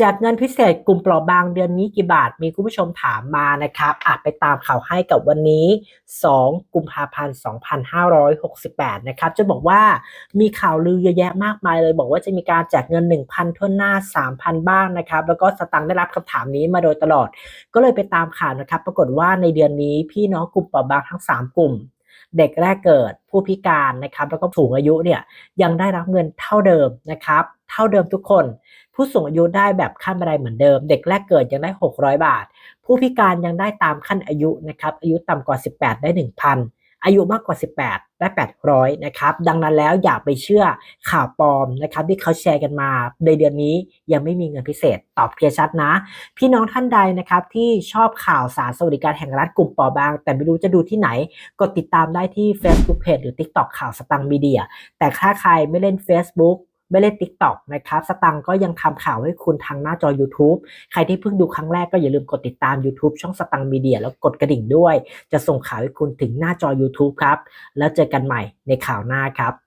แจกเงินพิเศษกลุ่มเปราะบางเดือนนี้กี่บาท มีคุณผู้ชมถามมานะครับอาจไปตามข่าวให้กับวันนี้ 2 กุมภาพันธ์ 2568 นะครับ จะบอกว่ามีข่าวลือเยอะแยะมากมายเลย บอกว่าจะมีการแจกเงิน 1,000ทั่วหน้า 3,000 บ้างนะครับ แล้วก็สตังค์ได้รับคำถามนี้มาโดยตลอด ก็เลยไปตามข่าวนะครับ ปรากฏว่าในเดือนนี้พี่น้องกลุ่มเปราะบางทั้ง 3 กลุ่ม เด็กแรกเกิดผู้พิการนะครับแล้วก็สูงอายุเนี่ยยังได้รับเงินเท่าเดิมนะครับ เท่าเดิมทุกคน ผู้สูงอายุได้แบบขั้นบันไดเหมือนเดิม เด็กแรกเกิดยังได้ 600 บาท ผู้พิการยังได้ตามขั้นอายุนะครับอายุต่ำกว่า 18 ได้ 1,000 อายุมากกว่า 18ได้800 นะครับ ดังนั้นแล้วอย่าไปเชื่อข่าวปลอมนะครับที่เขาแชร์กันมาในเดือนนี้ยังไม่มีเงินพิเศษตอบเคลียร์ชัดนะ พี่น้องท่านใดนะครับที่ชอบข่าวสารสวัสดิการแห่งรัฐกลุ่มปอบาง แต่ไม่รู้จะดูที่ไหน กดติดตามได้ที่ Facebook Page หรือ TikTok ข่าวสตังมีเดียแต่ถ้าใครไม่เล่น Facebook ไม่เล่น TikTok นะครับสตังก็ยังทำข่าวให้คุณทางหน้าจอ YouTube ใครที่เพิ่งดูครั้งแรกก็อย่าลืมกดติดตาม YouTube ช่องสตังมีเดียแล้วกดกระดิ่งด้วย จะส่งข่าวให้คุณถึงหน้าจอ YouTube ครับ แล้วเจอกันใหม่ในข่าวหน้าครับ